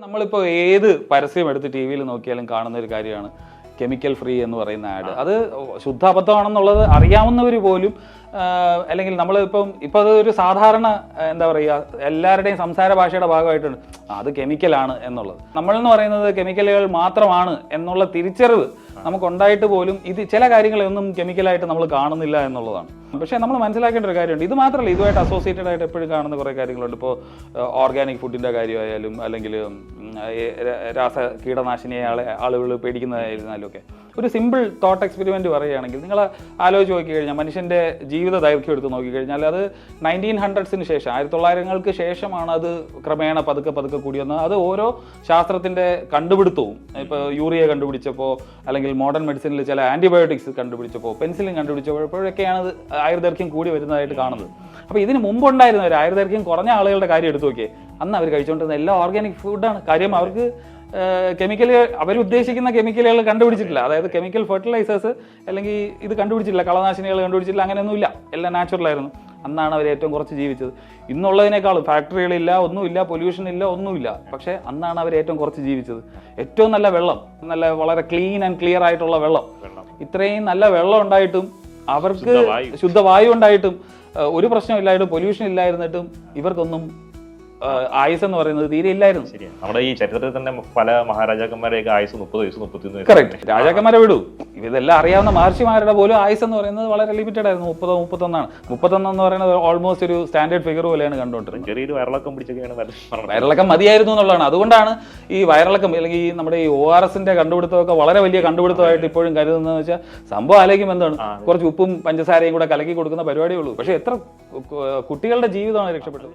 നമ്മളിപ്പോൾ ഏത് പരസ്യം എടുത്ത് ടി വിയിൽ നോക്കിയാലും കാണുന്ന ഒരു കാര്യമാണ് കെമിക്കൽ ഫ്രീ എന്ന് പറയുന്ന ആഡ്. അത് ശുദ്ധ അബദ്ധമാണെന്നുള്ളത് അറിയാവുന്നവർ പോലും അല്ലെങ്കിൽ നമ്മൾ ഇപ്പം ഇപ്പോൾ അത് ഒരു സാധാരണ എന്താ പറയുക എല്ലാവരുടെയും സംസാര ഭാഷയുടെ ഭാഗമായിട്ടുണ്ട്. അത് കെമിക്കലാണ് എന്നുള്ളത്. നമ്മളെന്ന് പറയുന്നത് കെമിക്കലുകൾ മാത്രമാണ് എന്നുള്ള തിരിച്ചറിവ് നമുക്കുണ്ടായിട്ട് പോലും ഇത് ചില കാര്യങ്ങളൊന്നും കെമിക്കലായിട്ട് നമ്മൾ കാണുന്നില്ല എന്നുള്ളതാണ്. പക്ഷേ നമ്മൾ മനസ്സിലാക്കേണ്ട ഒരു കാര്യമുണ്ട്. ഇത് മാത്രമല്ല ഇതുമായിട്ട് അസോസിയേറ്റഡ് ആയിട്ട് എപ്പോഴും കാണുന്ന കുറേ കാര്യങ്ങളുണ്ട്. ഇപ്പോൾ ഓർഗാനിക് ഫുഡിന്റെ കാര്യമായാലും അല്ലെങ്കിൽ രാസ കീടനാശിനിയെ ആളെ ആളുകൾ പേടിക്കുന്നതായിരുന്നാലും ഒക്കെ ഒരു സിമ്പിൾ തോട്ട് എക്സ്പെരിമെന്റ് പറയുകയാണെങ്കിൽ നിങ്ങൾ ആലോചിച്ച് നോക്കി കഴിഞ്ഞാൽ മനുഷ്യന്റെ ജീവിത ദൈർഘ്യം എടുത്ത് നോക്കിക്കഴിഞ്ഞാൽ അത് നയന്റീൻ ഹൺഡ്രഡ്സിന് ശേഷം ആയിരത്തി തൊള്ളായിരങ്ങൾക്ക് ശേഷമാണ് അത് ക്രമേണ പതുക്കെ പതുക്കെ കൂടി വന്നത്. അത് ഓരോ ശാസ്ത്രത്തിന്റെ കണ്ടുപിടുത്തവും ഇപ്പോൾ യൂറിയ കണ്ടുപിടിച്ചപ്പോൾ അല്ലെങ്കിൽ മോഡേൺ മെഡിസിനിൽ ചില ആന്റിബയോട്ടിക്സ് കണ്ടുപിടിച്ചപ്പോൾ പെൻസിലിൻ കണ്ടുപിടിച്ചപ്പോഴൊക്കെയാണ് അത് ആയുർദൈർഘ്യം കൂടി വരുന്നതായിട്ട് കാണുന്നത്. അപ്പോൾ ഇതിന് മുമ്പുണ്ടായിരുന്ന ഒരു ആയുർദൈർഘ്യം കുറഞ്ഞ ആളുകളുടെ കാര്യം എടുത്തു നോക്കിയേ. അന്ന് അവർ കഴിച്ചുകൊണ്ടിരുന്ന എല്ലാ ഓർഗാനിക് ഫുഡാണ് കാര്യം അവർക്ക് കെമിക്കൽ അവർ ഉദ്ദേശിക്കുന്ന കെമിക്കലുകൾ കണ്ടുപിടിച്ചിട്ടില്ല. അതായത് കെമിക്കൽ ഫെർട്ടിലൈസേഴ്സ് അല്ലെങ്കിൽ ഇത് കണ്ടുപിടിച്ചിട്ടില്ല. കളനാശിനികൾ കണ്ടുപിടിച്ചില്ല അങ്ങനെയൊന്നുമില്ല. എല്ലാം നാച്ചുറലായിരുന്നു അന്നാണ് അവർ ഏറ്റവും കുറച്ച് ജീവിച്ചത്. ഇന്നുള്ളതിനേക്കാളും ഫാക്ടറികളില്ല ഒന്നുമില്ല പൊല്യൂഷൻ ഇല്ല ഒന്നുമില്ല. പക്ഷേ അന്നാണ് അവർ ഏറ്റവും കുറച്ച് ജീവിച്ചത്. ഏറ്റവും നല്ല വെള്ളം നല്ല വളരെ ക്ലീൻ ആൻഡ് ക്ലിയർ ആയിട്ടുള്ള വെള്ളം. ഇത്രയും നല്ല വെള്ളം ഉണ്ടായിട്ടും അവർക്ക് ശുദ്ധവായു. ഉണ്ടായിട്ടും ഒരു പ്രശ്നമില്ലായിട്ടും പൊല്യൂഷൻ ഇല്ലായിരുന്നിട്ടും ഇവർക്കൊന്നും ആയുസ് എന്ന് പറയുന്നത് തീരെ ഇല്ലായിരുന്നു. ശരിയാണ് നമ്മുടെ ഈ ചരിത്രത്തിൽ തന്നെ പല മഹാരാജാക്കന്മാരെയൊക്കെ ആയുസ് മുപ്പത് വയസ്സ് വയസ്സ് കറക്റ്റ് രാജാക്കന്മാരെ വിടൂ. ഇതെല്ലാം അറിയാവുന്ന മഹർഷിമാരുടെ പോലും ആയുസ് എന്ന് പറയുന്നത് വളരെ ലിമിറ്റഡ് ആയിരുന്നു. മുപ്പതോ മുപ്പത്തൊന്നാണ്. മുപ്പത്തൊന്ന് എന്ന് പറയുന്നത് ഓൾമോസ്റ്റ് ഒരു സ്റ്റാൻഡേർഡ് ഫിഗർ പോലെയാണ് കണ്ടുകൊണ്ടിരുന്നത്. ചെറിയൊരു വയറിളക്കം പിടിച്ചൊക്കെയാണ്. വയറിളക്കം മതിയായിരുന്നു എന്നുള്ളതാണ്. അതുകൊണ്ടാണ് ഈ വയറിളക്കം അല്ലെങ്കിൽ ഈ നമ്മുടെ ഈ ഒ ആർ എസിന്റെ കണ്ടുപിടുത്തമൊക്കെ വളരെ വലിയ കണ്ടുപിടുത്തമായിട്ട് ഇപ്പോഴും കരുതുന്നതെന്ന് വെച്ചാൽ സംഭവം ആലോചിക്കും എന്താണ്? കുറച്ച് ഉപ്പും പഞ്ചസാരയും കൂടെ കലക്കി കൊടുക്കുന്ന പരിപാടിയുള്ളൂ പക്ഷേ എത്ര കുട്ടികളുടെ ജീവിതമാണ് രക്ഷപ്പെട്ടത്.